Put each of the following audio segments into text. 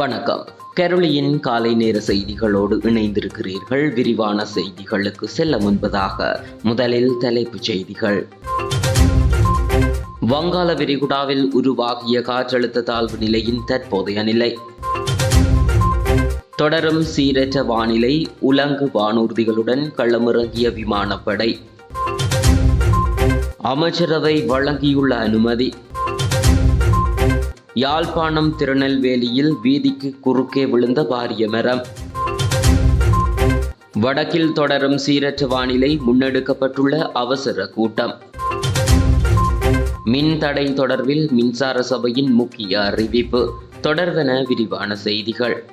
வணக்கம். கெரளியின் காலை நேர செய்திகளோடு இணைந்திருக்கிறீர்கள். விரிவான செய்திகளுக்கு செல்ல முன்பதாக முதலில் தலைப்புச் செய்திகள். வங்காள விரிகுடாவில் உருவாகிய காற்றழுத்த தாழ்வு நிலையின் தற்போதைய நிலை. தொடரும் சீரற்ற வானிலை உலங்கு வானூர்திகளுடன் களமிறங்கிய விமானப்படை. அமைச்சரவை வழங்கியுள்ள அனுமதி. யாழ்ப்பாணம் திருநெல்வேலியில் வீதிக்கு குறுக்கே விழுந்த பாரிய மரம். வடக்கில் தொடரும் சீரற்ற வானிலை முன்னெடுக்கப்பட்டுள்ள அவசர கூட்டம். மின் தடை தொடர்பில் மின்சார சபையின் முக்கிய அறிவிப்பு. தொடர்வென விரிவான செய்திகள்.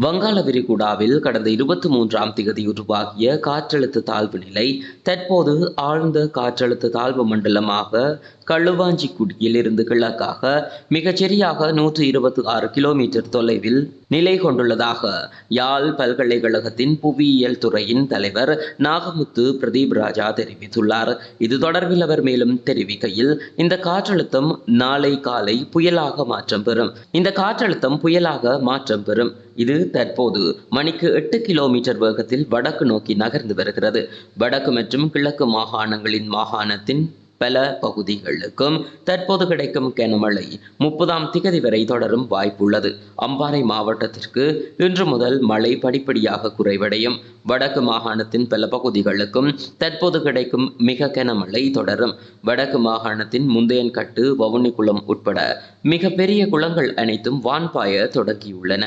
வங்காள விரிகுடாவில் கடந்த இருபத்தி மூன்றாம் தேதி உருவாகிய காற்றழுத்த தாழ்வு நிலை தற்போது ஆழ்ந்த காற்றழுத்த தாழ்வு மண்டலமாக களுவாஞ்சிக்குடியில் இருந்து கிழக்காக மிகச்சரியாக நூற்று இருபத்தி ஆறு கிலோமீட்டர் தொலைவில் நிலை கொண்டுள்ளதாக யாழ் பல்கலைக்கழகத்தின் புவியியல் துறையின் தலைவர் நாகமுத்து பிரதீப் ராஜா தெரிவித்துள்ளார். இது தொடர்பில் அவர் மேலும் தெரிவிக்கையில் இந்த காற்றழுத்தம் நாளை காலை புயலாக மாற்றம் பெறும். இந்த காற்றழுத்தம் புயலாக மாற்றம் பெறும். இது தற்போது மணிக்கு எட்டு கிலோமீட்டர் வேகத்தில் வடக்கு நோக்கி நகர்ந்து வருகிறது. வடக்கு மற்றும் கிழக்கு மாகாணங்களின் மாகாணத்தின் பல பகுதிகளுக்கும் தற்போது கிடைக்கும் கனமழை முப்பதாம் திகதி வரை தொடரும் வாய்ப்புள்ளது. அம்பாறை மாவட்டத்திற்கு இன்று முதல் மழை படிப்படியாக குறைவடையும். வடக்கு மாகாணத்தின் பல பகுதிகளுக்கும் தற்போது கிடைக்கும் மிக கனமழை தொடரும். வடக்கு மாகாணத்தின் முந்தையன்கட்டு வவுனிக்குளம் உட்பட மிக பெரிய குளங்கள் அனைத்தும் வான்பாய தொடங்கியுள்ளன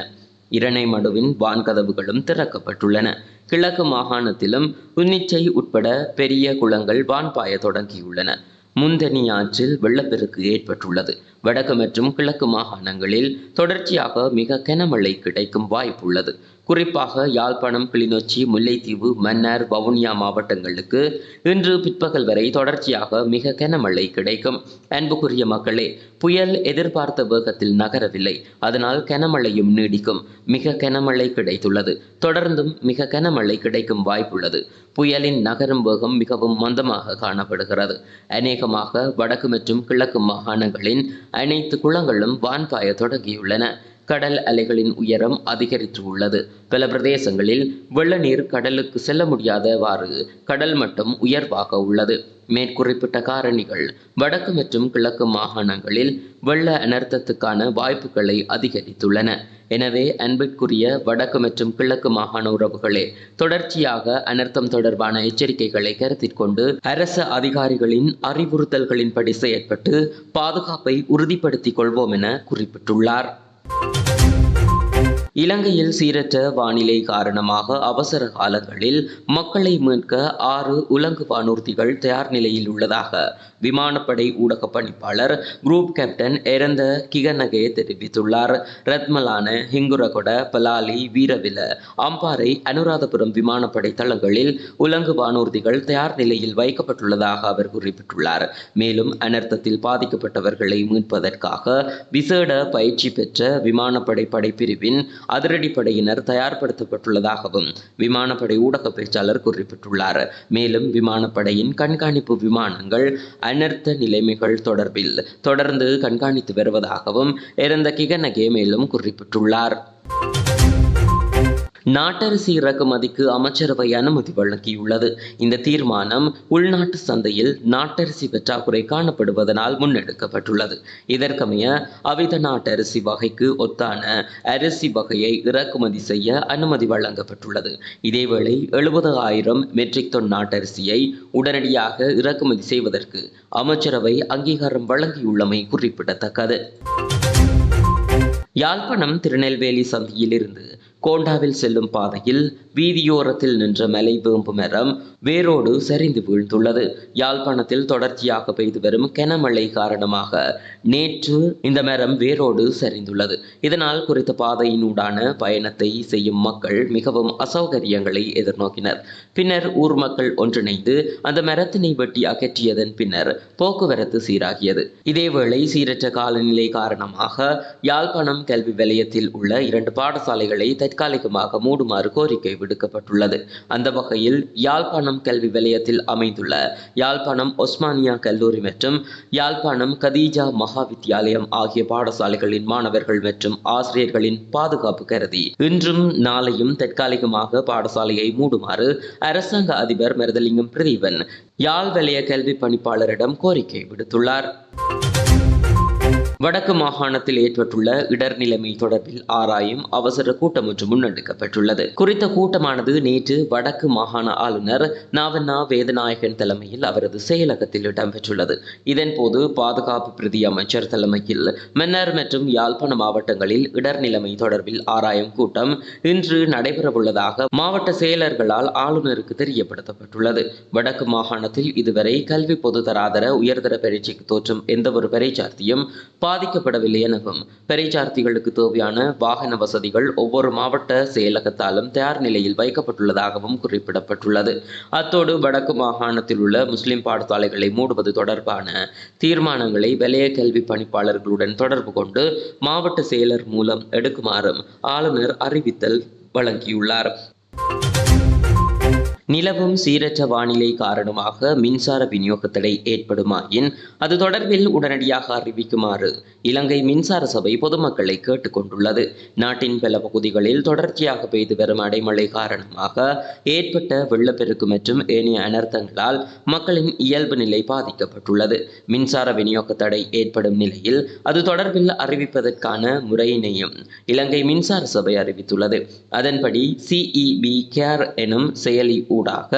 இரணைமடுவின் வான்கதவுகளும் திறக்கப்பட்டுள்ளன. கிழக்கு மாகாணத்திலும் உன்னிச்சை உட்பட பெரிய குளங்கள் வான்பாய தொடங்கியுள்ளன. முந்தனி ஆற்றில் வெள்ளப்பெருக்கு ஏற்பட்டுள்ளது. வடக்கு மற்றும் கிழக்கு மாகாணங்களில் தொடர்ச்சியாக மிக கனமழை கிடைக்கும் வாய்ப்புள்ளது. குறிப்பாக யாழ்ப்பாணம் கிளிநொச்சி முல்லைத்தீவு மன்னார் வவுனியா மாவட்டங்களுக்கு இன்று பிற்பகல் வரை தொடர்ச்சியாக மிக கனமழை கிடைக்கும். அன்புக்குரிய மக்களே புயல் எதிர்பார்த்த வேகத்தில் நகரவில்லை. அதனால் கனமழையும் நீடிக்கும். மிக கனமழை கிடைத்துள்ளது. தொடர்ந்தும் மிக கனமழை கிடைக்கும் வாய்ப்புள்ளது. புயலின் நகரும் வேகம் மிகவும் மந்தமாக காணப்படுகிறது. அநேகமாக வடக்கு மற்றும் கிழக்கு மாகாணங்களின் அனைத்து குளங்களும் வான்பாய தொடங்கியுள்ளன. கடல் அலைகளின் உயரம் அதிகரித்து உள்ளது பல பிரதேசங்களில் வெள்ள நீர் கடலுக்கு செல்ல முடியாதவாறு கடல் மட்டம் உயர்வாக உள்ளது. மேற்குறிப்பிட்ட காரணிகள் வடக்கு மற்றும் கிழக்கு மாகாணங்களில் வெள்ள அனர்த்தத்துக்கான வாய்ப்புகளை அதிகரித்துள்ளன. எனவே அன்பிற்குரிய வடக்கு மற்றும் கிழக்கு மாகாண உறவுகளே தொடர்ச்சியாக அனர்த்தம் தொடர்பான எச்சரிக்கைகளை கருத்தில் கொண்டு அரசு அதிகாரிகளின் அறிவுறுத்தல்களின்படி செயற்பட்டு பாதுகாப்பை உறுதிப்படுத்திக் கொள்வோம் என குறிப்பிட்டுள்ளார். இலங்கையில் சீரற்ற வானிலை காரணமாக அவசர காலங்களில் மக்களை மீட்க ஆறு உலங்கு வானூர்திகள் தயார் நிலையில் உள்ளதாக விமானப்படை ஊடக பணிப்பாளர் குரூப் கேப்டன் எரந்த கிகனகே தெரிவித்துள்ளார். ரத்மலான ஹிங்குரகொட பலாலி வீரவில அம்பாறை அனுராதபுரம் விமானப்படை தளங்களில் உலங்கு வானூர்திகள் தயார் நிலையில் வைக்கப்பட்டுள்ளதாக அவர் குறிப்பிட்டுள்ளார். மேலும் அனர்த்தத்தில் பாதிக்கப்பட்டவர்களை மீட்பதற்காக விசேட பயிற்சி பெற்ற விமானப்படை படைப்பிரிவின் அதிரடிப்படையினர் தயார்படுத்தப்பட்டுள்ளதாகவும் விமானப்படை ஊடக பேச்சாளர் குறிப்பிட்டுள்ளார். மேலும் விமானப்படையின் கண்காணிப்பு விமானங்கள் அனர்த்த நிலைமைகள் தொடர்பில் தொடர்ந்து கண்காணித்து வருவதாகவும் இறந்த கிகனகே மேலும் குறிப்பிட்டுள்ளார். நாட்டரிசி இறக்குமதிக்கு அமைச்சரவை அனுமதி வழங்கியுள்ளது. இந்த தீர்மானம் உள்நாட்டு சந்தையில் நாட்டரிசி பற்றாக்குறை காணப்படுவதனால் முன்னெடுக்கப்பட்டுள்ளது. இதற்கமைய அவித நாட்டரிசி வகைக்கு ஒத்தான அரிசி வகையை இறக்குமதி செய்ய அனுமதி வழங்கப்பட்டுள்ளது. இதேவேளை எழுபது ஆயிரம் மெட்ரிக் டன் நாட்டரிசியை உடனடியாக இறக்குமதி செய்வதற்கு அமைச்சரவை அங்கீகாரம் வழங்கியுள்ளமை குறிப்பிடத்தக்கது. யாழ்ப்பாணம் திருநெல்வேலி சந்தியிலிருந்து கோண்டாவில் செல்லும் பாதையில் வீதியோரத்தில் நின்ற மலை வேம்பு மரம் வேரோடு சரிந்து வீழ்ந்துள்ளது. யாழ்ப்பாணத்தில் தொடர்ச்சியாக பெய்து வரும் கனமழை காரணமாக நேற்று இந்த மரம் வேரோடு சரிந்துள்ளது. இதனால் குறித்த பாதையினூடான பயணத்தை செய்யும் மக்கள் மிகவும் அசௌகரியங்களை எதிர்நோக்கினர். பின்னர் ஊர் மக்கள் ஒன்றிணைந்து அந்த மரத்தினை வெட்டி அகற்றியதன் பின்னர் போக்குவரத்து சீராகியது. இதேவேளை சீரற்ற காலநிலை காரணமாக யாழ்ப்பாணம் கல்வி வலயத்தில் உள்ள இரண்டு பாடசாலைகளை தற்காலிகமாக மூடுமாறு கோரிக்கை விடுக்கப்பட்டுள்ளது. அந்த வகையில் யாழ்ப்பாணம் கல்வி வலயத்தில் அமைந்துள்ள யாழ்ப்பாணம் ஒஸ்மானியா கல்லூரி மற்றும் யாழ்ப்பாணம் கதீஜா மகாவித்தியாலயம் ஆகிய பாடசாலைகளின் மாணவர்கள் மற்றும் ஆசிரியர்களின் பாதுகாப்பு கருதி இன்றும் நாளையும் தற்காலிகமாக பாடசாலையை மூடுமாறு அரசாங்க அதிபர் மருதலிங்கம் பிரதீபன் யாழ் வலய கல்வி பணிப்பாளரிடம் கோரிக்கை விடுத்துள்ளார். வடக்கு மாகாணத்தில் ஏற்பட்டுள்ள இடர் நிலைமை தொடர்பில் ஆராயும் அவசர கூட்டம் ஒன்று முன்னெடுக்கப்பட்டுள்ளது. குறித்த கூட்டமானது நேற்று வடக்கு மாகாண ஆளுநர் நாவண்ணா வேதநாயகன் தலைமையில் அவரது செயலகத்தில் இடம்பெற்றுள்ளது. இதன்போது பாதுகாப்பு பிரதி அமைச்சர் தலைமையில் மன்னர் மற்றும் யாழ்ப்பாண மாவட்டங்களில் இடர் நிலைமை தொடர்பில் ஆராயும் கூட்டம் இன்று நடைபெறவுள்ளதாக மாவட்ட செயலர்களால் ஆளுநருக்கு தெரியப்படுத்தப்பட்டுள்ளது. வடக்கு மாகாணத்தில் இதுவரை கல்வி பொதுதராதர உயர்தர பரீட்சைக்கு தோற்றும் எந்தவொரு பரீட்சார்த்தியும் பாதிக்கப்படவில்லை எனவும் பரீட்சார்த்திகளுக்கு தேவையான வாகன வசதிகள் ஒவ்வொரு மாவட்ட செயலகத்தாலும் தயார் நிலையில் வைக்கப்பட்டுள்ளதாகவும் குறிப்பிடப்பட்டுள்ளது. அத்தோடு வடக்கு மாகாணத்தில் உள்ள முஸ்லிம் பாடசாலைகளை மூடுவது தொடர்பான தீர்மானங்களை வலய கல்வி பணிப்பாளர்களுடன் தொடர்பு கொண்டு மாவட்ட செயலர் மூலம் எடுக்குமாறும் ஆளுநர் அறிவித்தல் வழங்கியுள்ளார். நிலவும் சீரற்ற வானிலை காரணமாக மின்சார விநியோக தடை ஏற்படுமாயின் அது தொடர்பில் உடனடியாக அறிவிக்குமாறு இலங்கை மின்சார சபை பொதுமக்களை கேட்டுக்கொண்டுள்ளது. நாட்டின் பல பகுதிகளில் தொடர்ச்சியாக பெய்து வரும் அடைமழை காரணமாக ஏற்பட்ட வெள்ளப்பெருக்கு மற்றும் ஏனைய அனர்த்தங்களால் மக்களின் இயல்பு நிலை பாதிக்கப்பட்டுள்ளது. மின்சார விநியோக தடை ஏற்படும் நிலையில் அது தொடர்பில் அறிவிப்பதற்கான முறையினையும் இலங்கை மின்சார சபை அறிவித்துள்ளது. அதன்படி சிஇபி கேர் எனும் செயலி ஊடாக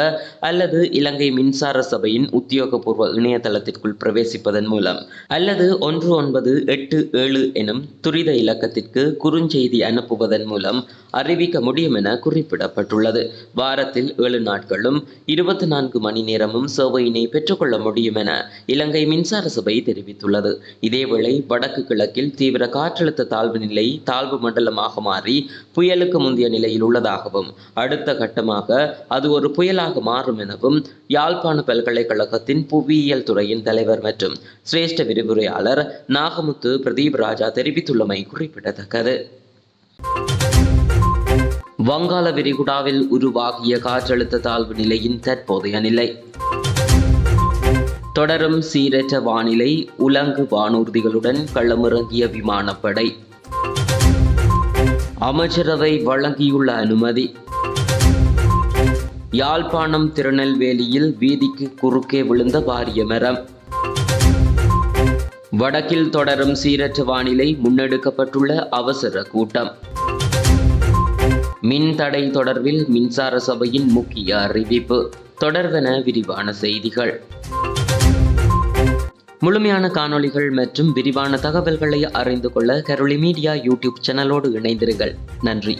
அல்லது இலங்கை மின்சார சபையின் உத்தியோகபூர்வ இணையதளத்திற்குள் பிரவேசிப்பதன் மூலம். அல்லது ஒன்று ஒன்பது எட்டு ஏழு எனும் துரித இலக்கத்திற்கு குறுஞ்செய்தி அனுப்புவதன் மூலம் அறிவிக்க முடியும் என குறிப்பிடப்பட்டுள்ளது. வாரத்தில் ஏழு நாட்களும் இருபத்தி நான்கு மணி நேரமும் சேவையினை பெற்றுக்கொள்ள முடியும் என இலங்கை மின்சார சபை தெரிவித்துள்ளது. இதேவேளை வடக்கு கிழக்கில் தீவிர காற்றழுத்த தாழ்வு நிலை தாழ்வு மண்டலமாக மாறி புயலுக்கு முந்தைய நிலையில் உள்ளதாகவும் அடுத்த கட்டமாக அது ஒரு ஒரு புயலாக மாறும் எனவும் யாழ்ப்பாண பல்கலைக்கழகத்தின் புவியியல் துறையின் தலைவர் மற்றும் சிரேஷ்ட விரிவுரையாளர் நாகமுத்து பிரதீப் ராஜா தெரிவித்துள்ளமை குறிப்பிடத்தக்கது. வங்காள விரிகுடாவில் உருவாகிய காற்றழுத்த தாழ்வு நிலையின் தற்போதைய நிலை. தொடரும் சீரற்ற வானிலை உலங்கு வானூர்திகளுடன் களமிறங்கிய விமானப்படை. அமைச்சரவை வழங்கியுள்ள அனுமதி. யாழ்ப்பாணம் திருநெல்வேலியில் வீதிக்கு குறுக்கே விழுந்த பாரிய மரம். வடக்கில் தொடரும் சீரற்ற வானிலை முன்னெடுக்கப்பட்டுள்ள அவசர கூட்டம். மின் தடை தொடர்பில் மின்சார சபையின் முக்கிய அறிவிப்பு. தொடர்வென விரிவான செய்திகள். முழுமையான காணொளிகள் மற்றும் விரிவான தகவல்களை அறிந்து கொள்ள கருளி மீடியா யூடியூப் சேனலோடு இணைந்திருங்கள். நன்றி.